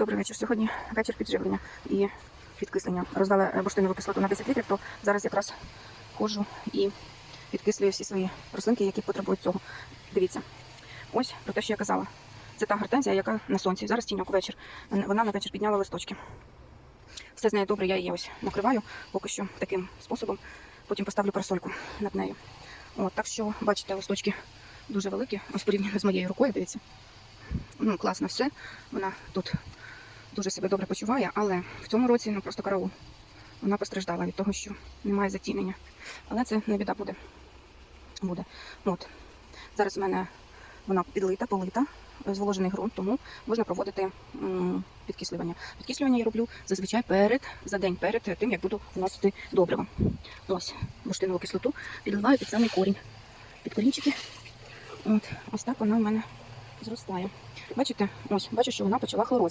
Добрий вечір. Сьогодні вечір підживлення і підкислення. Роздала бурштинову кислоту на 10 літрів, то зараз якраз ходжу і підкислюю всі свої рослинки, які потребують цього. Дивіться, ось про те, що я казала. Це та гортензія, яка на сонці. Зараз тіньок вечір. Вона на вечір підняла листочки. Все з нею добре, я її ось накриваю поки що таким способом. Потім поставлю парасольку над нею. От, так що, бачите, листочки дуже великі, ось порівняно з моєю рукою, дивіться. Ну, класно все. Вона тут дуже себе добре почуває, але в цьому році ну просто караул. Вона постраждала від того, що немає затінення. Але це не біда буде. буде. От. Зараз у мене вона підлита, полита, зволожений ґрунт, тому можна проводити підкислювання. Підкислювання я роблю зазвичай перед, за день перед тим, як буду вносити добриво. Ось бурштинову кислоту підливаю під самий корінь. Під корінчики. От, ось так вона в мене зростає. Бачите, ось, бачу, що вона почала хлороз.